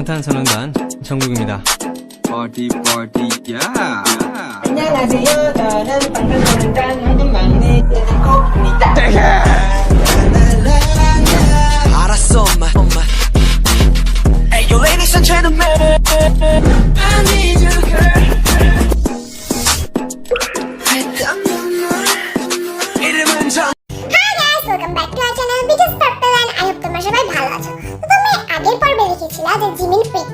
방탄소년단 정국입니다. Party, party, yeah. 안녕하세요. 저는 방탄소년단 한국 막내 제니코입니다.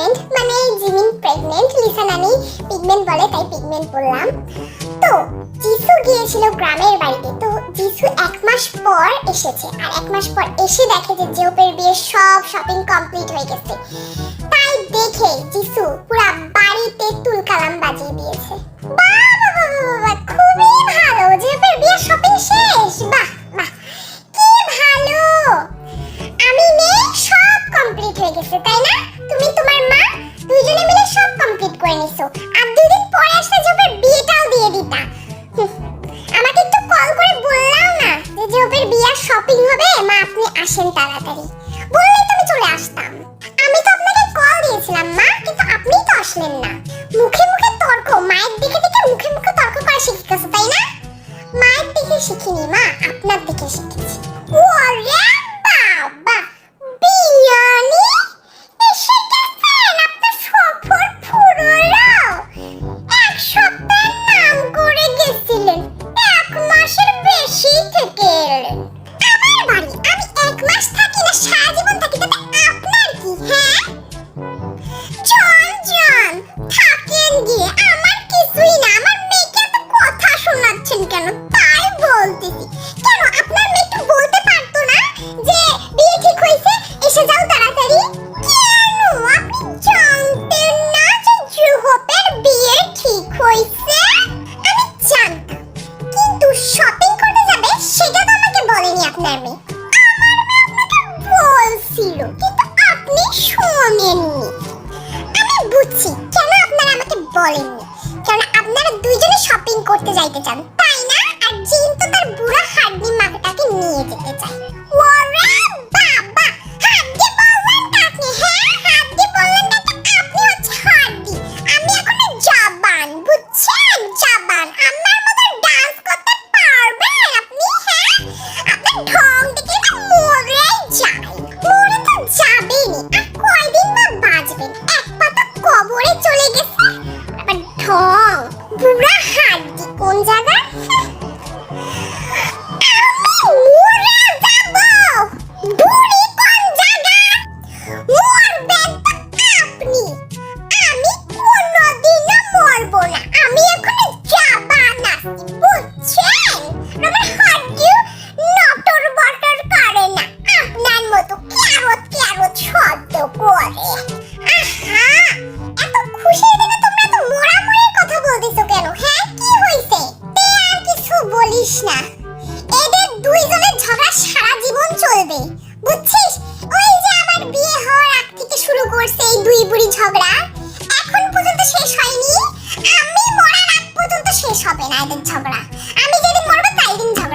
Pigment মানে Jimin pregnant Lisa নানি pigment বলে, তাই পিগমেন্ট বললাম। তো জিসু গিয়েছিল গ্রামের বাড়িতে, তো জিসু এক মাস পর এসেছে। আর এক মাস পর এসে দেখে যে জিওপের বিয়ে সব শপিং কমপ্লিট হয়ে গেছে। তাই দেখে জিসু পুরা তাড়াতাড়ি। বললেই তুমি চলে আসতাম। আমি তো আপনাকে কল দিয়েছিলাম, মা, কিন্তু আপনি তো আসলেন না। মুখে মুখে তর্ক, মায়ের দিকে দেখে মুখে মুখে তর্ক করা শিখেছে তাই না? মায়ের দিকে শিখিনি, মা, আপনার দিকে শিখেছি। ও রে!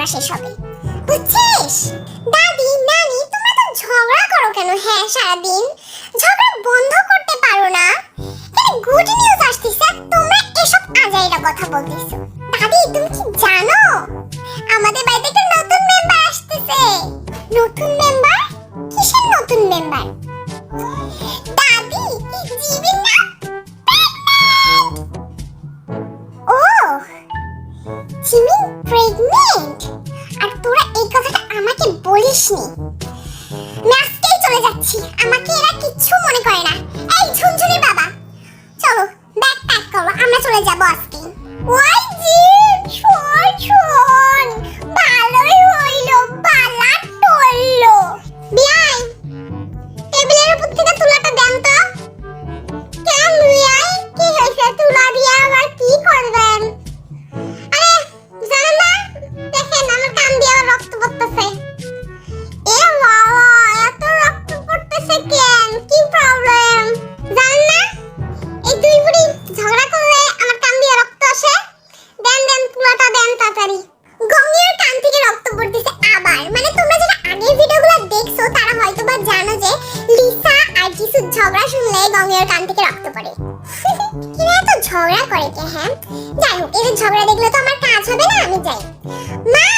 ঝগড়া শেষ হবে। বুঝছিস? দাদি, নানি, তোমরা তো ঝগড়া করো কেন? হ্যাঁ সারাদিন। ঝগড়া বন্ধ করতে পারো না। এখানে গুড নিউজ আসতেছে তোমরা এসব আজাইরা কথা বলতেছো। দাদি, তুমি কি জানো? আমাদের বাড়িতে একটা নতুন মেম্বার আসতেছে। নতুন মেম্বার কিসের নতুন মেম্বার দাদি জীবিত হ্যাঁ যাই হোক, এদের ঝগড়া দেখলে তো আমার কাজ হবে না, আমি যাই। মা,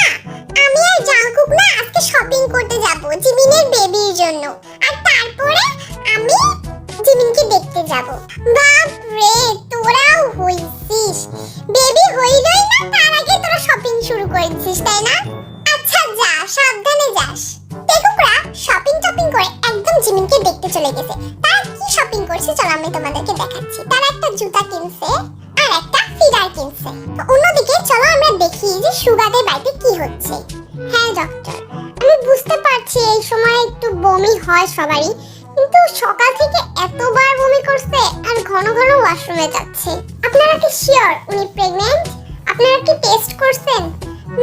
আমি আর জাঙ্কুক না আজকে শপিং করতে যাব, জিমিনের বেবির জন্য। আর তারপরে আমি জিমিনকে দেখতে যাব। বাপ রে তোরাও হইছিস। বেবি হইলই না, তার আগে তোরা শপিং শুরু করেছিস, তাই না? আচ্ছা যা, সাবধানে যাস। দেখুকরা শপিং টপিং করে একদম জিমিনকে দেখতে চলে গেছে। তার কি শপিং করছে, চলো আমি তোমাদেরকে দেখাচ্ছি। তার একটা জুতা কিনছে। আর একটা ফিডার কিনছে। তো অন্যদিকে চলো আমরা দেখি যে সুগাদের বাড়িতে কি হচ্ছে। হ্যাঁ ডক্টর আমি বুঝতে পারছি এই সময় একটু বমি হয় সবারই, কিন্তু সকাল থেকে এতবার বমি করছে আর ঘন ঘন ওয়াশরুমে যাচ্ছে। আপনারা কি শিওর উনি প্রেগন্যান্ট আপনারা কি টেস্ট করছেন?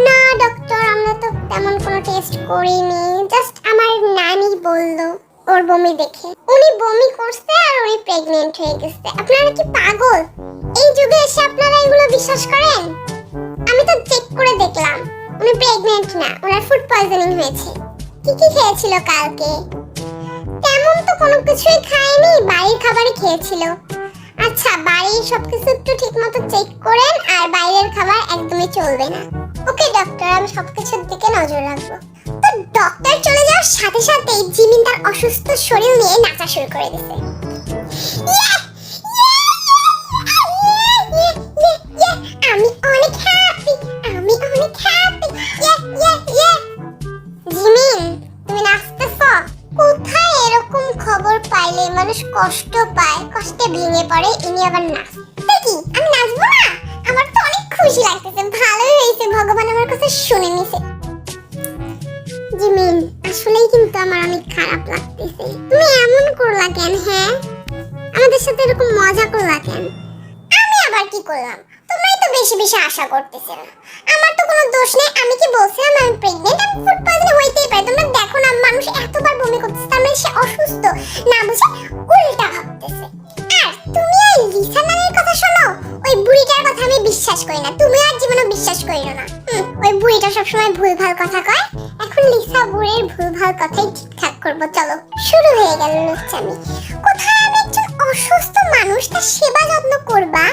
না ডক্টর আমরা তো তেমন কোনো টেস্ট করিনি। জাস্ট আমার নানি বলল। ওর বমি দেখে। উনি বমি করছে আর উনি প্রেগন্যান্ট হয়ে গেছে। আপনারা কি পাগল? এই যুগে এসে আপনারা এগুলো বিশ্বাস করেন? আমি তো চেক করে দেখলাম। উনি প্রেগন্যান্ট না, ওনার ফুড পয়জনিং হয়েছে। কি কি খেয়েছিল কালকে? তেমন তো কোনো কিছুই খায়নি, বাড়ির খাবারই খেয়েছিল। আচ্ছা বাড়ির সবকিছু একটু ঠিকমতো চেক করেন আর বাইরের খাবার একদমই চলবে না। ওকে ডক্টর আমি সবকিছুর দিকে নজর রাখব। ডক্টর চলে যাওয়ার সাথে সাথেই জিমিন তার অসুস্থ শরীর নিয়ে নাচা শুরু করে দিছে। আমি অনেক হ্যাপি আমি অনেক হ্যাপি জিমিন, তুমি নাচতেছো? কোথায় এরকম খবর পাইলে মানুষ কষ্ট পায়, কষ্টে ভেঙে পড়ে, ইনি আবার দেখি আমি নাচবো না? আমার তো অনেক খুশি লাগতেছে, ভালোই হয়েছে, ভগবান আমার কাছে শুনে নিছে। জিমিন, আসলেই কিন্তু আমার অনেক খারাপ লাগতেছে। তুমি এমন করলা কেন হ্যাঁ? আমাদের সাথে এরকম মজা করলা কেন? আমি আবার কি করলাম? তোমরাই তো বেশি বেশি আশা করতেছিলে আমার তো কোনো দোষ নেই, আমি কি বলছিলাম আমি প্রেগনেন্ট আমি ফুড পয়জন হইতেই পারে। তোমরা দেখো না, মানুষ এতবার বমি করতেছে, তার মানে সে অসুস্থ। না বুঝে উল্টা ভাবতেছে। আর তুমি ওই লিসা নামের কথা শোনো? ওই বুড়িটার কথা আমি বিশ্বাস করি না। তুমি আর জীবনে বিশ্বাস করিও না। ওই বুড়িটা সবসময় ভুলভাল কথা কয়। লিসা বুড়ির ভুলভাল কথাই ঠিকঠাক করব, চলো। শুরু হয়ে গেল লুচ্চামি। কোথায় আমি একজন অসুস্থ মানুষ তার সেবা যত্ন করবা?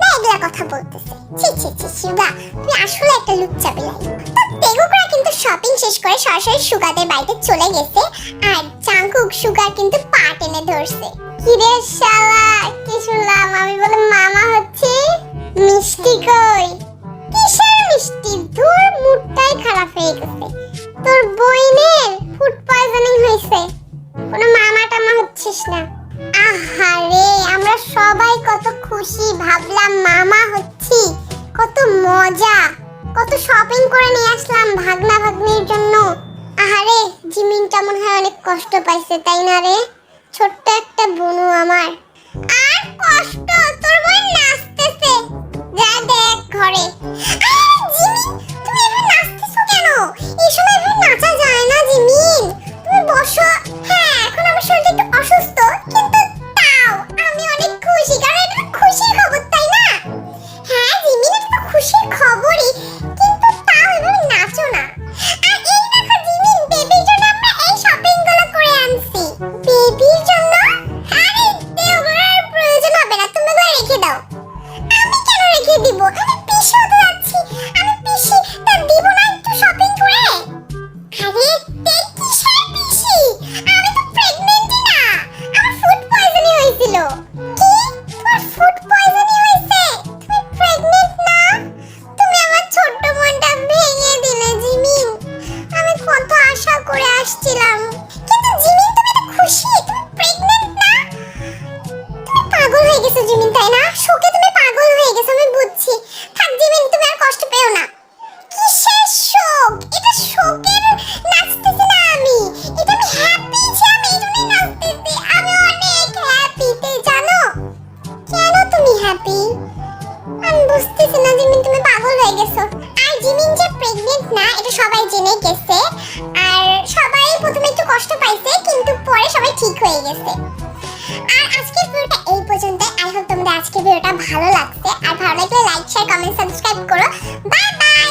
না, এগুলা কথা বলতেছে। ছি ছি ছি শিবা তুমি আসলে একটা লুচ্চা বিলাই তো কিন্তু শপিং শেষ করে সরাসরি সুগাদের বাড়িতে চলে গেছে, আর চাঙ্কুক সুগার কিন্তু পা টেনে ধরছে। কিরে শালা, কি শুনলাম? আমি বলে মামা হচ্ছে? মিষ্টি কই? মিষ্টি ধুর মুডটাই খারাপ হয়ে গেছে। তোর বইনের ফুড পয়জনিং হয়েছে। কোনো মামা টামা হচ্ছিস না। আহারে, আমরা সবাই কত খুশি, ভাবলাম মামা হচ্ছি। কত মজা, কত শপিং করে নিয়ে আসলাম ভাগনা ভাগ্নির জন্য। আহারে, জিমিনটা মনে হয় অনেক কষ্ট পাইছে, তাই না রে? ছোট্ট একটা বনু আমার। আর কষ্ট, তোর বোন নাচতেছে। যা দেখ ঘরে। গেছো জিমিন, তাই না? শোকে তুমি পাগল হয়ে গেছো, আমি বুঝছি। থাক জিমিন, তুমি আর কষ্ট পেও না। কিসের শোক? এটা শোকের নাচতেছি না আমি। এটা আমি হ্যাপি যে আমি এই নাচতেছি। আমি অনেক হ্যাপিতে জানো? কেন তুমি হ্যাপি আমি বুঝতেছি না জিমিন, তুমি পাগল হয়ে গেছো। আর জিমিন যে প্রেগনেন্ট না, এটা সবাই জেনে গেছে। আর সবাই প্রথমে একটু কষ্ট পাইছে, কিন্তু পরে সবাই ঠিক হয়ে গেছে। আর আজকের ভিডিওটা এই পর্যন্ত আই হোপ তোমাদের আজকের ভিডিওটা ভালো লাগছে। আর ভালো লাগলে লাইক শেয়ার কমেন্ট সাবস্ক্রাইব করো। Bye bye